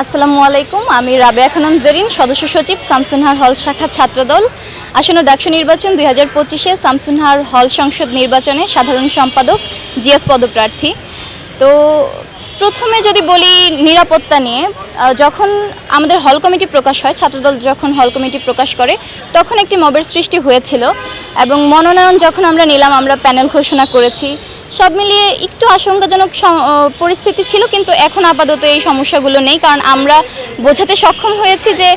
আসসালামু আলাইকুম, আমি রাবেয়া খানম জেরিন, সদস্য সচিব শামসুনহার হল শাখা ছাত্রদল। আসন্ন ডাকসু নির্বাচন দুই হাজার পঁচিশে শামসুনহার হল সংসদ নির্বাচনে সাধারণ সম্পাদক জিএস পদপ্রার্থী। তো প্রথমে যদি বলি নিরাপত্তা নিয়ে যখন আমাদের হল কমিটি প্রকাশ হয়, ছাত্রদল যখন হল কমিটি প্রকাশ করে, তখন একটি মবের সৃষ্টি হয়েছিল এবং মনোনয়ন যখন আমরা নিলাম, আমরা প্যানেল ঘোষণা করেছি। সব মিলিয়ে একটু আশঙ্কাজনক পরিস্থিতি ছিল, কিন্তু এখন আপাতত এই সমস্যাগুলো নেই, কারণ আমরা বোঝাতে সক্ষম হয়েছি যে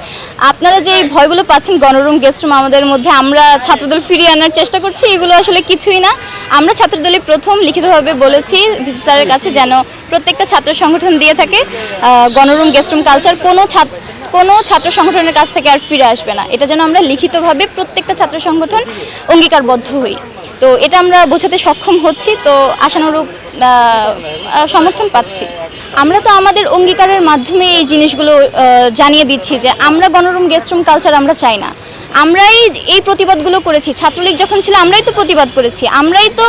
আপনারা যে এই ভয়গুলো পাচ্ছেন, গণরুম গেস্ট রুম আমাদের মধ্যে, আমরা ছাত্রদল ফিরিয়ে আনার চেষ্টা করছি, এগুলো আসলে কিছুই না। আমরা ছাত্রদলে প্রথম লিখিতভাবে বলেছি ভিসি স্যারের কাছে যেন প্রত্যেকটা ছাত্র সংগঠন দিয়ে থাকে। গণরুম গেস্ট রুম কালচার কোনো ছাত্র কোনো ছাত্র সংগঠনের কাছ থেকে আর ফিরে আসবে না। এটা যেন আমরা লিখিতভাবে প্রত্যেকটা ছাত্র সংগঠন অঙ্গীকারবদ্ধ হই। তো এটা আমরা বোঝাতে সক্ষম হচ্ছি, তো আশানুরূপ সমর্থন পাচ্ছি। আমরা তো আমাদের অঙ্গীকারের মাধ্যমে এই জিনিসগুলো জানিয়ে দিচ্ছি যে আমরা গণরুম গেস্ট রুম কালচার আমরা চাই না। আমরাই এই প্রতিবাদগুলো করেছি। ছাত্রলীগ যখন ছিল, আমরাই তো প্রতিবাদ করেছি। আমরাই তো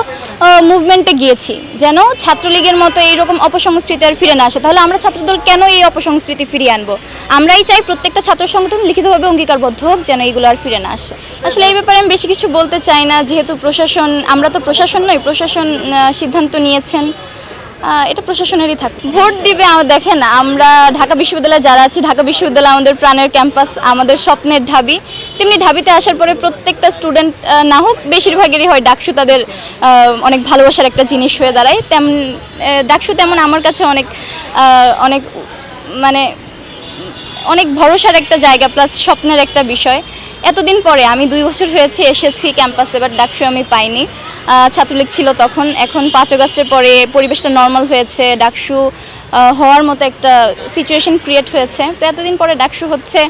মুভমেন্টে গিয়েছি। যেন ছাত্রলীগের মতো এইরকম অপসংস্কৃতি আর ফিরে না আসে। তাহলে আমরা ছাত্রদল কেন এই অপসংস্কৃতি ফিরিয়ে আনব? আমরাই চাই প্রত্যেকটা ছাত্র সংগঠন লিখিতভাবে অঙ্গীকারবদ্ধ হোক, যেন এইগুলো আর ফিরে না আসে। আসলে এই ব্যাপারে আমি বেশি কিছু বলতে চাই না, যেহেতু প্রশাসন, আমরা তো প্রশাসন নই, প্রশাসন সিদ্ধান্ত নিয়েছেন। এটা প্রশাসনেরই থাক ভোট দিবে দেখেন, আমরা ঢাকা বিশ্ববিদ্যালয়ে যারা আছি, ঢাকা বিশ্ববিদ্যালয় আমাদের প্রাণের ক্যাম্পাস, আমাদের স্বপ্নের ঢাবি। তেমনি ঢাবিতে আসার পরে প্রত্যেকটা স্টুডেন্ট না হোক, বেশিরভাগেরই হয় ডাকসু তাদের অনেক ভালোবাসার একটা জিনিস হয়ে দাঁড়ায়। তেমন ডাকসু তেমন আমার কাছে অনেক অনেক মানে অনেক ভরসার একটা জায়গা প্লাস স্বপ্নের একটা বিষয়। এতদিন পরে আমি দুই বছর হয়েছে এসেছি ক্যাম্পাসে বাট ডাকসু আমি পাইনি। ছাত্রলীগ ছিল তখন। এখন পাঁচ আগস্টের পরে পরিবেশটা নর্মাল হয়েছে। ডাকসু হওয়ার মতো একটা সিচুয়েশন ক্রিয়েট হয়েছে। তো এতদিন পরে ডাকসু হচ্ছে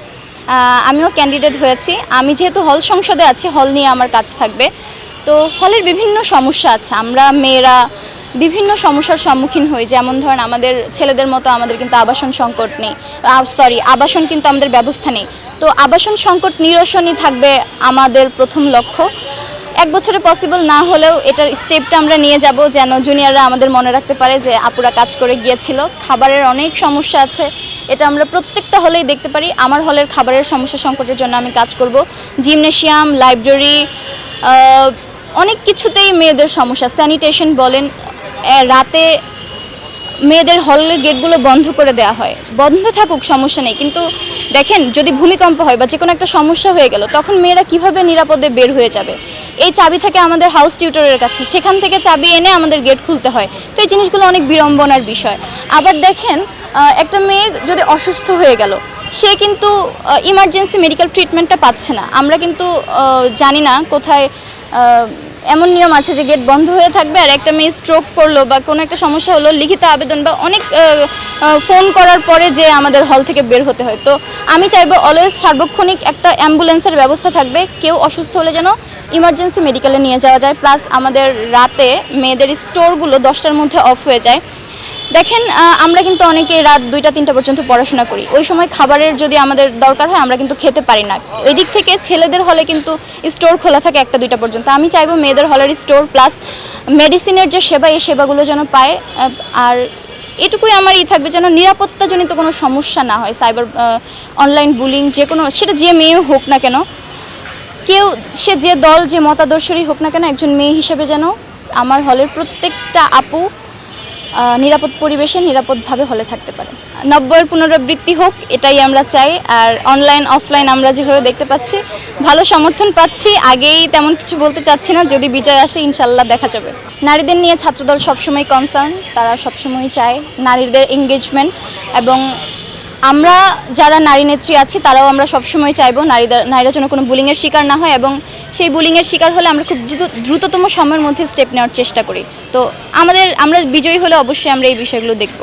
আমিও ক্যান্ডিডেট হয়েছি। আমি যেহেতু হল সংসদে আছি হল নিয়ে আমার কাজ থাকবে। তো হলের বিভিন্ন সমস্যা আছে। আমরা মেয়েরা বিভিন্ন সমস্যার সম্মুখীন হই। যেমন ধরেন আমাদের ছেলেদের মতো আমাদের কিন্তু আবাসন সংকট নেই। সরি আবাসন কিন্তু আমাদের ব্যবস্থা নেই। তো আবাসন সংকট নিরসনই থাকবে আমাদের প্রথম লক্ষ্য। এক বছরে পসিবল না হলেও এটার স্টেপটা আমরা নিয়ে যাব যেন জুনিয়ররা আমাদের মনে রাখতে পারে যে আপুরা কাজ করে গিয়েছিল। খাবারের অনেক সমস্যা আছে, এটা আমরা প্রত্যেকটা হলেই দেখতে পারি। আমার হলের খাবারের সমস্যা সংকটের জন্য আমি কাজ করব। জিমনেশিয়াম লাইব্রেরি অনেক কিছুতেই মেয়েদের সমস্যা। স্যানিটেশন বলেন রাতে মেয়েদের হলের গেটগুলো বন্ধ করে দেওয়া হয়। বন্ধ থাকুক, সমস্যা নেই। কিন্তু দেখেন, যদি ভূমিকম্প হয় বা যে কোনো একটা সমস্যা হয়ে গেল, তখন মেয়েরা কীভাবে নিরাপদে বের হয়ে যাবে? এই চাবি থাকে আমাদের হাউস টিউটরের কাছে, সেখান থেকে চাবি এনে আমাদের গেট খুলতে হয়। তো এই জিনিসগুলো অনেক বিড়ম্বনার বিষয়। আবার দেখেন একটা মেয়ে যদি অসুস্থ হয়ে গেল, সে কিন্তু ইমার্জেন্সি মেডিকেল ট্রিটমেন্টটা পাচ্ছে না। আমরা কিন্তু জানি না কোথায় এমন নিয়ম আছে যে গেট বন্ধ হয়ে থাকবে আর একটা মেয়ে স্ট্রোক করল বা কোনো একটা সমস্যা হলো, লিখিত আবেদন বা অনেক ফোন করার পরে যে আমাদের হল থেকে বের হতে হয়। তো আমি চাইব অলওয়েজ সার্বক্ষণিক একটা অ্যাম্বুলেন্সের ব্যবস্থা থাকবে। কেউ অসুস্থ হলে যেন ইমার্জেন্সি মেডিকেলে নিয়ে যাওয়া যায় প্লাস আমাদের রাতে মেয়েদের স্টোরগুলো দশটার মধ্যে অফ হয়ে যায়। দেখেন আমরা কিন্তু অনেকে রাত দুইটা, তিনটা পর্যন্ত পড়াশোনা করি। ওই সময় খাবারের যদি আমাদের দরকার হয়, আমরা কিন্তু খেতে পারি না। ওই দিক থেকে ছেলেদের হলে কিন্তু স্টোর খোলা থাকে একটা, দুইটা পর্যন্ত। আমি চাইব মেয়েদের হলের স্টোর প্লাস মেডিসিনের যে সেবা, এই সেবাগুলো যেন পায় আর এটুকুই আমার ই থাকবে যেন নিরাপত্তাজনিত কোনো সমস্যা না হয় সাইবার অনলাইন বুলিং যে কোনো, সেটা যে মেয়ে হোক না কেন কেউ, সে যে দল, যে মতাদর্শরই হোক না কেন একজন মেয়ে হিসেবে যেন আমার হলের প্রত্যেকটা আপু নিরাপদ পরিবেশে নিরাপদভাবে হলে থাকতে পারে। নব্বইয়ের পুনরাবৃত্তি হোক, এটাই আমরা চাই। আর অনলাইন অফলাইন আমরা যেভাবে দেখতে পাচ্ছি, ভালো সমর্থন পাচ্ছি, আগেই তেমন কিছু বলতে চাচ্ছি না, যদি বিজয় আসে ইনশাল্লাহ দেখা যাবে। নারীদের নিয়ে ছাত্রদল সবসময় কনসার্ন তারা সবসময় চায় নারীদের এঙ্গেজমেন্ট এবং আমরা যারা নারী নেত্রী আছি, তারাও আমরা সবসময় চাইব নারীদের নারীরা যেন কোনো বুলিংয়ের শিকার না হয় এবং সেই বুলিংয়ের শিকার হলে আমরা খুব দ্রুত দ্রুততম সময়ের মধ্যে স্টেপ নেওয়ার চেষ্টা করি। তো আমাদের আমরা বিজয়ী হলে অবশ্যই আমরা এই বিষয়গুলো দেখব।